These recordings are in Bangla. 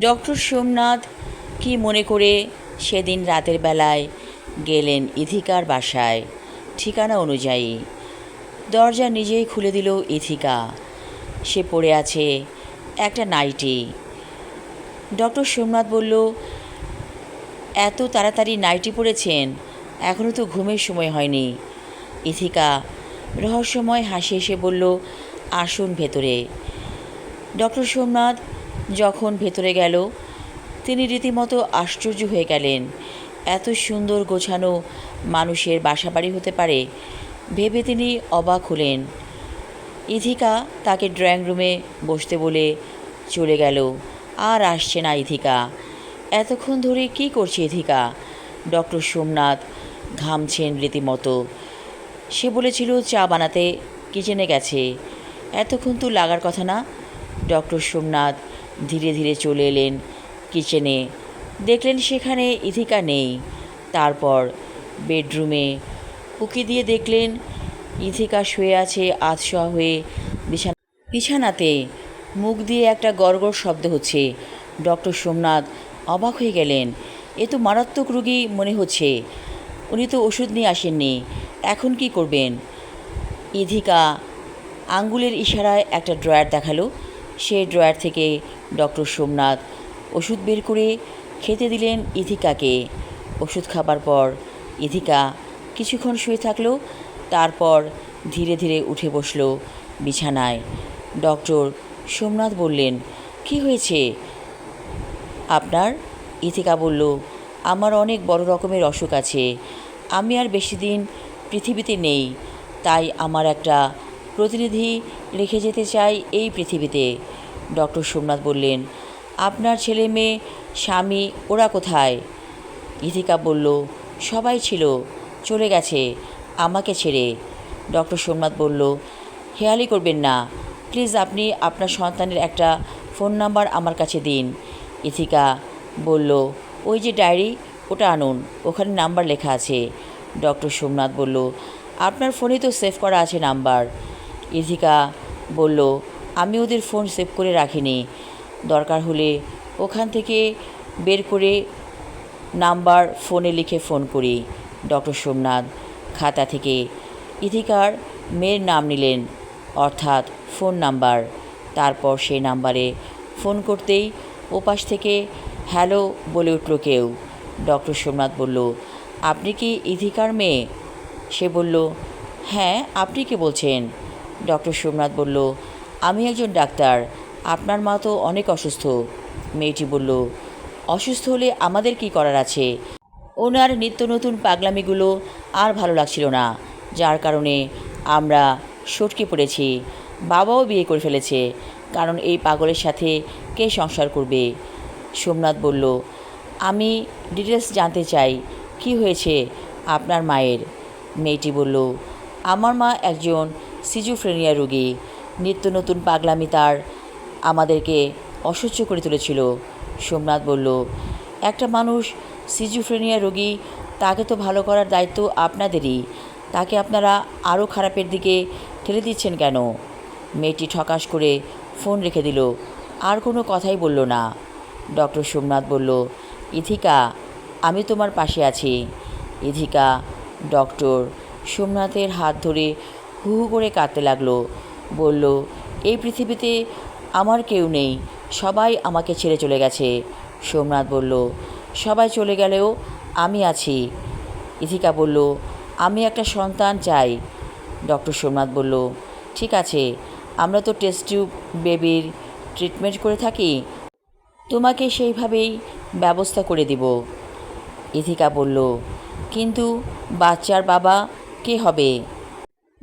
ডক্টর সোমনাথ কি মনে করে সেদিন রাতের বেলায় গেলেন ইথিকার বাসায়? ঠিকানা অনুযায়ী। দরজা নিজেই খুলে দিল ইথিকা। সে পড়ে আছে একটা নাইটি। ডক্টর সোমনাথ বলল, এত তাড়াতাড়ি নাইটি পড়েছেন এখনও তো ঘুমের সময় হয়নি। ইথিকা রহস্যময় হাসি এসে বলল, আসুন ভেতরে। ডক্টর সোমনাথ যখন ভেতরে গেল, তিনি রীতিমতো আশ্চর্য হয়ে গেলেন। এত সুন্দর গোছানো মানুষের বাসাবাড়ি হতে পারে, ভেবে তিনি অবাক হলেন। ইথিকা তাকে ড্রয়িং রুমে বসতে বলে চলে গেল। আর আসছে না ইথিকা এতক্ষণ ধরে কি করছে ইথিকা ডক্টর সোমনাথ ঘামছেন রীতিমতো। সে বলেছিল, চা বানাতে কিচেনে গেছে। এতক্ষণ তো লাগার কথা না? ডক্টর সোমনাথ ধীরে ধীরে চলে এলেন কিচেনে। দেখলেন সেখানে ইথিকা নেই। তারপর বেডরুমে উকি দিয়ে দেখলেন ইথিকা শুয়ে আছে, আধশোয়া হয়ে বিছানা বিছানাতে মুখ দিয়ে একটা গড়গড় শব্দ হচ্ছে। ডক্টর সোমনাথ অবাক হয়ে গেলেন। এ তো মারাত্মক রোগী মনে হচ্ছে। উনি তো ওষুধ নিয়ে আসেননি। এখন কি করবেন? ইধিকা আঙ্গুলের ইশারায় একটা ড্রয়ার দেখাল। সেই ড্রয়ার থেকে ডক্টর সোমনাথ ওষুধ বের করে খেতে দিলেন ইথিকাকে। ওষুধ খাবার পর ইথিকা কিছুক্ষণ শুয়ে থাকল, তারপর ধীরে ধীরে উঠে বসল বিছানায়। ডক্টর সোমনাথ বললেন, কি হয়েছে? আপনার? ইথিকা বলল, আমার অনেক বড় রকমের অসুখ আছে। আমি আর বেশি দিন পৃথিবীতে নেই, তাই আমার একটা প্রতিনিধি রেখে যেতে চাই এই পৃথিবীতে। ডক্টর সোমনাথ বললেন, আপনার ছেলে মেয়ে, স্বামী, ওরা কোথায়? ইথিকা বলল, সবাই ছিল, চলে গেছে, আমাকে ছেড়ে। ডক্টর সোমনাথ বলল, হেয়ালি করবেন না, প্লিজ আপনি আপনার সন্তানের একটা ফোন নাম্বার আমার কাছে দিন। ইথিকা বলল, ওই যে ডায়েরি, ওটা আনুন, ওখানে নাম্বার লেখা আছে। ডক্টর সোমনাথ বলল, আপনার ফোনে তো সেভ করা আছে নাম্বার। ইথিকা বলল, আমি ওদের ফোন সেভ করে রাখিনি। দরকার হলে ওখান থেকে বের করে নাম্বার ফোনে লিখে ফোন করি। ডক্টর সোমনাথ খাতা থেকে ইথিকার মেয়ের নাম নিলেন, অর্থাৎ ফোন নাম্বার। তারপর সেই নাম্বারে ফোন করতেই ওপাশ থেকে হ্যালো বলে উঠল কেউ। ডক্টর সোমনাথ বলল, আপনি কি ইথিকার মেয়ে? সে বলল হ্যাঁ আপনি কি বলছেন? ডক্টর সোমনাথ বলল, আমি একজন ডাক্তার, আপনার মা তো অনেক অসুস্থ। মেয়েটি বলল, অসুস্থ হলে আমাদের কি করার আছে? ওনার নিত্য নতুন পাগলামিগুলো আর ভালো লাগছিল না, যার কারণে আমরা সটকে পড়েছি। বাবাও বিয়ে করে ফেলেছে, কারণ এই পাগলের সাথে কে সংসার করবে? সোমনাথ বলল, আমি ডিটেলস জানতে চাই, কি হয়েছে আপনার মায়ের? মেয়েটি বলল, আমার মা একজন সিজোফ্রেনিয়া রোগী। নিত্য নতুন পাগলামি তার আমাদেরকে অসহ্য করে তুলেছিল। সোমনাথ বলল, একটা মানুষ সিজুফ্রেনিয়া রোগী, তাকে তো ভালো করার দায়িত্ব আপনাদেরই। তাকে আপনারা আরও খারাপের দিকে ঠেলে দিচ্ছেন কেন? মেয়েটি ঠকাশ করে ফোন রেখে দিল। আর কোনো কথাই বলল না। ডক্টর সোমনাথ বলল ইথিকা আমি তোমার পাশে আছি। ইথিকা ডক্টর সোমনাথের হাত ধরে হু হু করে কাঁদতে লাগল। বলল, এই পৃথিবীতে আমার কেউ নেই, সবাই আমাকে ছেড়ে চলে গেছে। সোমনাথ বলল, সবাই চলে গেলেও আমি আছি। ইথিকা বলল, আমি একটা সন্তান চাই। ডক্টর সোমনাথ বলল, ঠিক আছে, আমরা তো টেস্ট টিউব বেবির ট্রিটমেন্ট করে থাকি, তোমাকে সেইভাবেই ব্যবস্থা করে দিব। ইথিকা বলল, কিন্তু বাচ্চার বাবা কে হবে?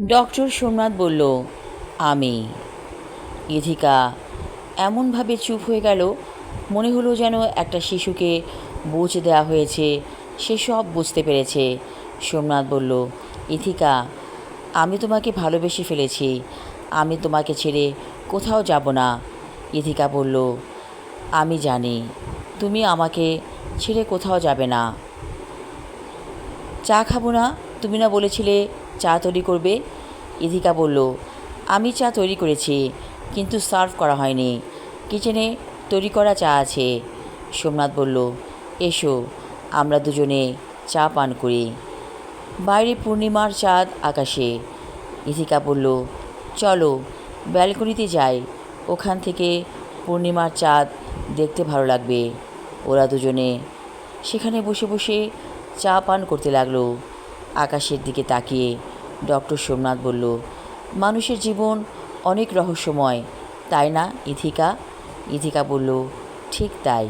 ডক্টর সোমনাথ বলল, আমি। ইথিকা এমনভাবে চুপ হয়ে গেল, মনে হলো যেন একটা শিশুকে বুঝ দেওয়া হয়েছে, সে সব বুঝতে পেরেছে। সোমনাথ বলল, ইথিকা, আমি তোমাকে ভালোবেসে ফেলেছি। আমি তোমাকে ছেড়ে কোথাও যাব না। ইথিকা বলল, আমি জানি, তুমি আমাকে ছেড়ে কোথাও যাবে না। চা খাব না? তুমি না বলেছিলে চা তৈরি করবে? ইধিকা বলল, আমি চা তৈরি করেছি, কিন্তু সার্ভ করা হয়নি। কিচেনে তৈরি করা চা আছে। সোমনাথ বলল, এসো, আমরা দুজনে চা পান করি। বাইরে পূর্ণিমার চাঁদ আকাশে। ইথিকা বলল, চলো, ব্যালকনিতে যাই। ওখান থেকে পূর্ণিমার চাঁদ দেখতে ভালো লাগবে। ওরা দুজনে সেখানে বসে বসে চা পান করতে লাগল। আকাশের দিকে তাকিয়ে ডক্টর সোমনাথ বলল মানুষের জীবন অনেক রহস্যময় তাই না ইথিকা? ইথিকা বলল ঠিক তাই।